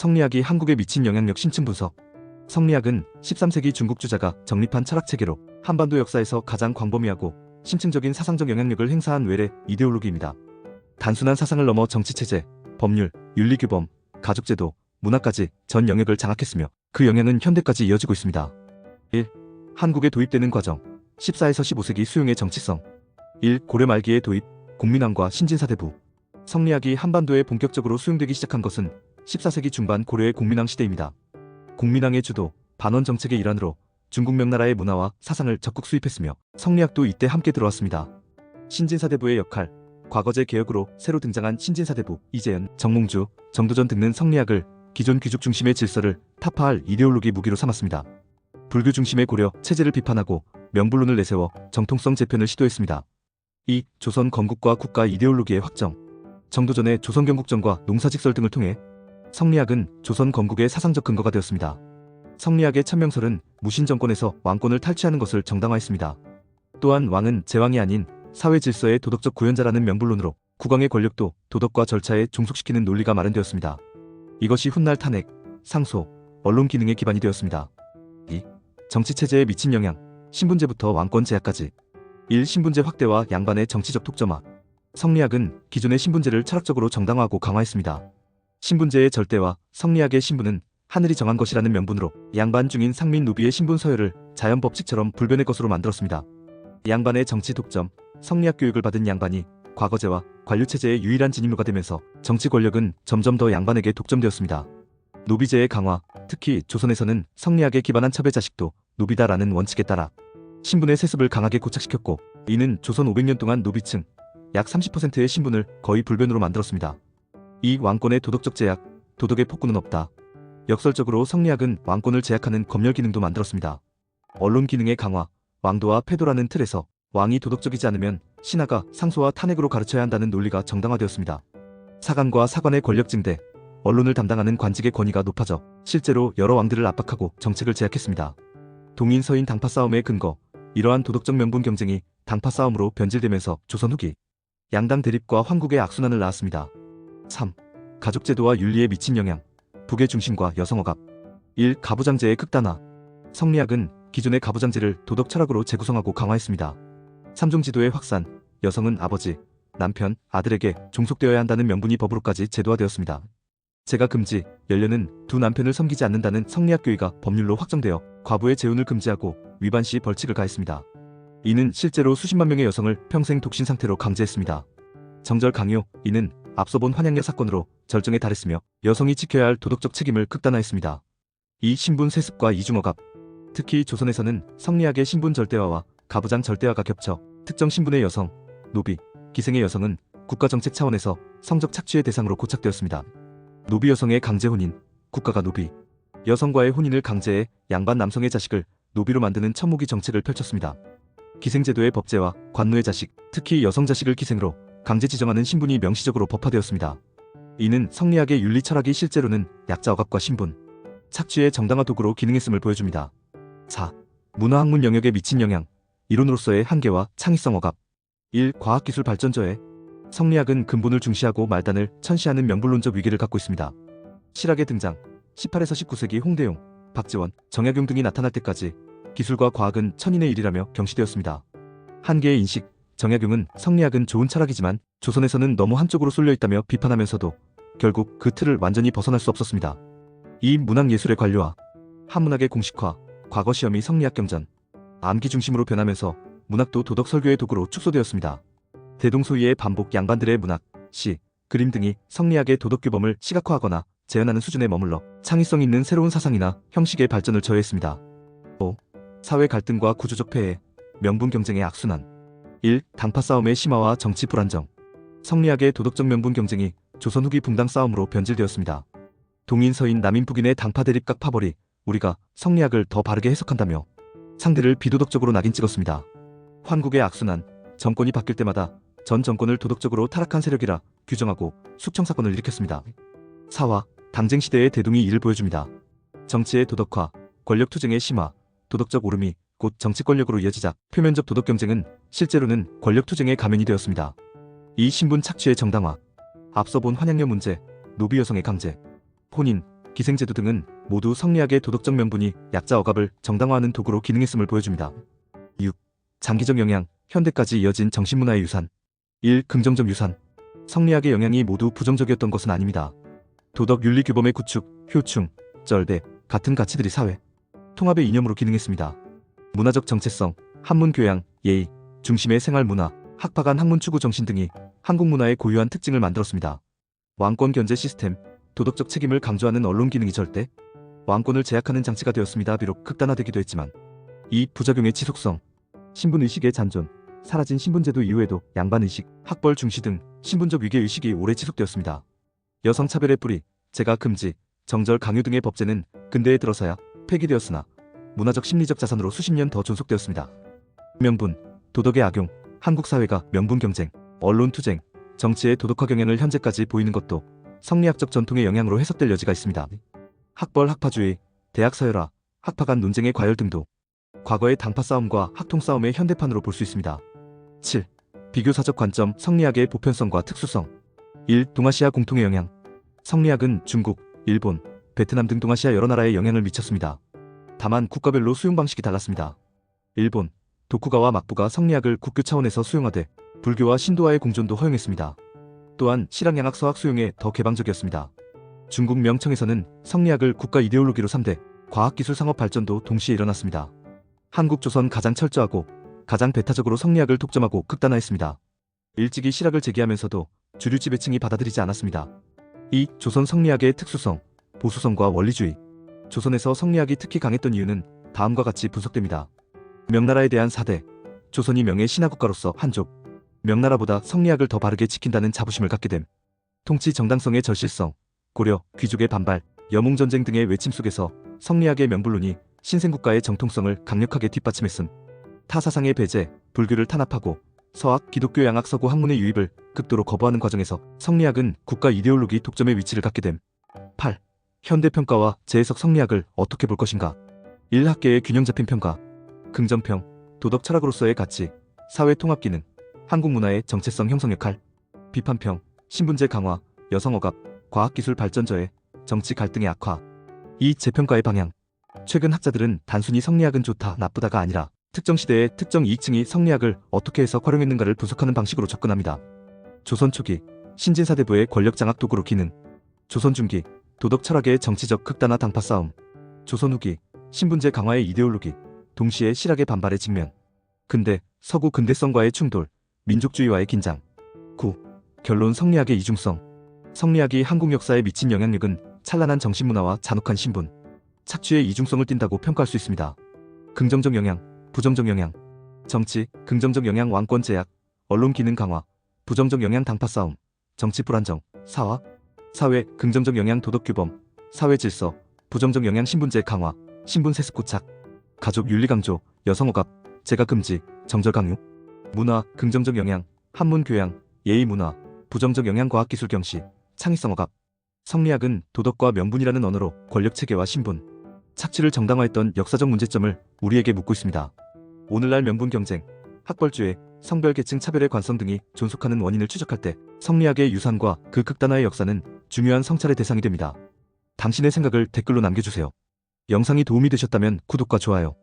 성리학이 한국에 미친 영향력 심층 분석. 성리학은 13세기 중국 주자가 정립한 철학 체계로 한반도 역사에서 가장 광범위하고 심층적인 사상적 영향력을 행사한 외래 이데올로기입니다. 단순한 사상을 넘어 정치 체제, 법률, 윤리 규범, 가족 제도, 문화까지 전 영역을 장악했으며 그 영향은 현대까지 이어지고 있습니다. 1. 한국에 도입되는 과정 14에서 15세기 수용의 정치성 1. 고려 말기의 도입 국민왕과 신진사대부 성리학이 한반도에 본격적으로 수용되기 시작한 것은 14세기 중반 고려의 국민왕 시대입니다. 국민왕의 주도, 반원 정책의 일환으로 중국 명나라의 문화와 사상을 적극 수입했으며 성리학도 이때 함께 들어왔습니다. 신진사대부의 역할, 과거제 개혁으로 새로 등장한 신진사대부, 이재현, 정몽주, 정도전 등은 성리학을 기존 귀족 중심의 질서를 타파할 이데올로기 무기로 삼았습니다. 불교 중심의 고려 체제를 비판하고 명불론을 내세워 정통성 재편을 시도했습니다. 2. 조선 건국과 국가 이데올로기의 확정 정도전의 조선 경국전과 농사직설 등을 통해 성리학은 조선 건국의 사상적 근거가 되었습니다. 성리학의 천명설은 무신 정권에서 왕권을 탈취하는 것을 정당화했습니다. 또한 왕은 제왕이 아닌 사회 질서의 도덕적 구현자라는 명분론으로 국왕의 권력도 도덕과 절차에 종속시키는 논리가 마련되었습니다. 이것이 훗날 탄핵, 상소, 언론 기능의 기반이 되었습니다. 2. 정치 체제에 미친 영향, 신분제부터 왕권 제약까지 1. 신분제 확대와 양반의 정치적 독점화 성리학은 기존의 신분제를 철학적으로 정당화하고 강화했습니다. 신분제의 절대와 성리학의 신분은 하늘이 정한 것이라는 명분으로 양반 중인 상민 노비의 신분 서열을 자연 법칙처럼 불변의 것으로 만들었습니다. 양반의 정치 독점, 성리학 교육을 받은 양반이 과거제와 관료체제의 유일한 진입로가 되면서 정치 권력은 점점 더 양반에게 독점되었습니다. 노비제의 강화, 특히 조선에서는 성리학에 기반한 첩의 자식도 노비다라는 원칙에 따라 신분의 세습을 강하게 고착시켰고 이는 조선 500년 동안 노비층 약 30%의 신분을 거의 불변으로 만들었습니다. 이 왕권의 도덕적 제약, 도덕의 폭군은 없다. 역설적으로 성리학은 왕권을 제약하는 검열 기능도 만들었습니다. 언론 기능의 강화, 왕도와 패도라는 틀에서 왕이 도덕적이지 않으면 신하가 상소와 탄핵으로 가르쳐야 한다는 논리가 정당화되었습니다. 사관과 사관의 권력 증대, 언론을 담당하는 관직의 권위가 높아져 실제로 여러 왕들을 압박하고 정책을 제약했습니다. 동인 서인 당파 싸움의 근거, 이러한 도덕적 명분 경쟁이 당파 싸움으로 변질되면서 조선 후기 양당 대립과 황국의 악순환을 낳았습니다. 3. 가족제도와 윤리에 미친 영향 북의 중심과 여성억압 1. 가부장제의 극단화 성리학은 기존의 가부장제를 도덕 철학으로 재구성하고 강화했습니다. 삼종지도의 확산, 여성은 아버지, 남편, 아들에게 종속되어야 한다는 명분이 법으로까지 제도화되었습니다. 제가 금지, 연료는 두 남편을 섬기지 않는다는 성리학 교의가 법률로 확정되어 과부의 재혼을 금지하고 위반 시 벌칙을 가했습니다. 이는 실제로 수십만 명의 여성을 평생 독신 상태로 강제했습니다. 정절 강요, 이는 앞서 본 환양녀 사건으로 절정에 달했으며 여성이 지켜야 할 도덕적 책임을 극단화했습니다. 이 신분 세습과 이중억압, 특히 조선에서는 성리학의 신분 절대화와 가부장 절대화가 겹쳐 특정 신분의 여성, 노비, 기생의 여성은 국가정책 차원에서 성적 착취의 대상으로 고착되었습니다. 노비 여성의 강제 혼인, 국가가 노비, 여성과의 혼인을 강제해 양반 남성의 자식을 노비로 만드는 천무기 정책을 펼쳤습니다. 기생제도의 법제와 관노의 자식, 특히 여성 자식을 기생으로 강제 지정하는 신분이 명시적으로 법화되었습니다. 이는 성리학의 윤리 철학이 실제로는 약자 억압과 신분, 착취의 정당화 도구로 기능했음을 보여줍니다. 4. 문화학문 영역에 미친 영향, 이론으로서의 한계와 창의성 억압 1. 과학기술 발전 저해 성리학은 근본을 중시하고 말단을 천시하는 명불론적 위기를 갖고 있습니다. 실학의 등장 18에서 19세기 홍대용, 박지원, 정약용 등이 나타날 때까지 기술과 과학은 천인의 일이라며 경시되었습니다. 한계의 인식, 정약용은 성리학은 좋은 철학이지만 조선에서는 너무 한쪽으로 쏠려 있다며 비판하면서도 결국 그 틀을 완전히 벗어날 수 없었습니다. 이 문학예술의 관료화, 한문학의 공식화, 과거 시험이 성리학 경전, 암기 중심으로 변하면서 문학도 도덕 설교의 도구로 축소되었습니다. 대동소이의 반복 양반들의 문학, 시, 그림 등이 성리학의 도덕 규범을 시각화하거나 재현하는 수준에 머물러 창의성 있는 새로운 사상이나 형식의 발전을 저해했습니다. 5. 사회 갈등과 구조적 폐해, 명분 경쟁의 악순환 1. 당파 싸움의 심화와 정치 불안정 성리학의 도덕적 명분 경쟁이 조선 후기 붕당 싸움으로 변질되었습니다. 동인 서인 남인 북인의 당파 대립각 파벌이 우리가 성리학을 더 바르게 해석한다며 상대를 비도덕적으로 낙인 찍었습니다. 환국의 악순환, 정권이 바뀔 때마다 전 정권을 도덕적으로 타락한 세력이라 규정하고 숙청 사건을 일으켰습니다. 사화, 당쟁 시대의 대동이 이를 보여줍니다. 정치의 도덕화, 권력 투쟁의 심화, 도덕적 오름이 곧 정치 권력으로 이어지자 표면적 도덕 경쟁은 실제로는 권력 투쟁의 가면이 되었습니다. 이 신분 착취의 정당화, 앞서 본 환양녀 문제, 노비 여성의 강제, 혼인, 기생제도 등은 모두 성리학의 도덕적 명분이 약자 억압을 정당화하는 도구로 기능했음을 보여줍니다. 6. 장기적 영향, 현대까지 이어진 정신문화의 유산. 1. 긍정적 유산. 성리학의 영향이 모두 부정적이었던 것은 아닙니다. 도덕 윤리 규범의 구축, 효충, 쩔대 같은 가치들이 사회 통합의 이념으로 기능했습니다. 문화적 정체성, 한문 교양, 예의, 중심의 생활 문화, 학파 간 학문 추구 정신 등이 한국 문화의 고유한 특징을 만들었습니다. 왕권 견제 시스템, 도덕적 책임을 강조하는 언론 기능이 절대 왕권을 제약하는 장치가 되었습니다. 비록 극단화되기도 했지만 이 부작용의 지속성, 신분 의식의 잔존, 사라진 신분제도 이후에도 양반 의식, 학벌 중시 등 신분적 위계 의식이 오래 지속되었습니다. 여성 차별의 뿌리, 제가 금지, 정절 강요 등의 법제는 근대에 들어서야 폐기되었으나 문화적 심리적 자산으로 수십 년 더 존속되었습니다. 명분, 도덕의 악용, 한국 사회가 명분 경쟁, 언론 투쟁, 정치의 도덕화 경향을 현재까지 보이는 것도 성리학적 전통의 영향으로 해석될 여지가 있습니다. 학벌 학파주의, 대학 서열화, 학파 간 논쟁의 과열 등도 과거의 당파 싸움과 학통 싸움의 현대판으로 볼 수 있습니다. 7. 비교사적 관점 성리학의 보편성과 특수성 1. 동아시아 공통의 영향 성리학은 중국, 일본, 베트남 등 동아시아 여러 나라에 영향을 미쳤습니다. 다만 국가별로 수용 방식이 달랐습니다. 일본, 도쿠가와 막부가 성리학을 국교 차원에서 수용하되 불교와 신도와의 공존도 허용했습니다. 또한 실학양학 서학 수용에 더 개방적이었습니다. 중국 명청에서는 성리학을 국가 이데올로기로 삼되 과학기술 상업 발전도 동시에 일어났습니다. 한국 조선 가장 철저하고 가장 배타적으로 성리학을 독점하고 극단화했습니다. 일찍이 실학을 제기하면서도 주류 지배층이 받아들이지 않았습니다. 이 조선 성리학의 특수성, 보수성과 원리주의. 조선에서 성리학이 특히 강했던 이유는 다음과 같이 분석됩니다. 명나라에 대한 사대, 조선이 명예 신하국가로서 한족, 명나라보다 성리학을 더 바르게 지킨다는 자부심을 갖게 됨. 통치 정당성의 절실성, 고려, 귀족의 반발, 영웅전쟁 등의 외침 속에서 성리학의 명불론이 신생국가의 정통성을 강력하게 뒷받침했음. 타사상의 배제, 불교를 탄압하고 서학, 기독교 양학 서구 학문의 유입을 극도로 거부하는 과정에서 성리학은 국가 이데올로기 독점의 위치를 갖게 됨. 8. 현대평가와 재해석 성리학을 어떻게 볼 것인가? 1학계의 균형 잡힌 평가, 긍정평, 도덕 철학으로서의 가치, 사회 통합 기능, 한국 문화의 정체성 형성 역할, 비판평, 신분제 강화, 여성 억압, 과학기술 발전 저해, 정치 갈등의 악화. 이 재평가의 방향. 최근 학자들은 단순히 성리학은 좋다, 나쁘다가 아니라 특정 시대의 특정 이익층이 성리학을 어떻게 해서 활용했는가를 분석하는 방식으로 접근합니다. 조선 초기, 신진사대부의 권력 장악 도구로 기능. 조선 중기, 도덕 철학의 정치적 극단화 당파 싸움. 조선 후기, 신분제 강화의 이데올로기, 동시에 실학의 반발의 직면. 근대, 서구 근대성과의 충돌, 민족주의와의 긴장. 9. 결론 성리학의 이중성. 성리학이 한국 역사에 미친 영향력은 찬란한 정신문화와 잔혹한 신분, 착취의 이중성을 띈다고 평가할 수 있습니다. 긍정적 영향, 부정적 영향. 정치, 긍정적 영향 왕권 제약, 언론 기능 강화, 부정적 영향 당파 싸움, 정치 불안정, 사화, 사회, 긍정적 영향 도덕 규범, 사회 질서, 부정적 영향 신분제 강화, 신분 세습 고착, 가족 윤리 강조, 여성 억압, 재가 금지, 정절 강요, 문화, 긍정적 영향, 한문 교양, 예의 문화, 부정적 영향 과학 기술 경시, 창의성 억압. 성리학은 도덕과 명분이라는 언어로 권력 체계와 신분, 착취를 정당화했던 역사적 문제점을 우리에게 묻고 있습니다. 오늘날 명분 경쟁, 학벌주의, 성별 계층 차별의 관성 등이 존속하는 원인을 추적할 때 성리학의 유산과 그 극단화의 역사는 중요한 성찰의 대상이 됩니다. 당신의 생각을 댓글로 남겨주세요. 영상이 도움이 되셨다면 구독과 좋아요,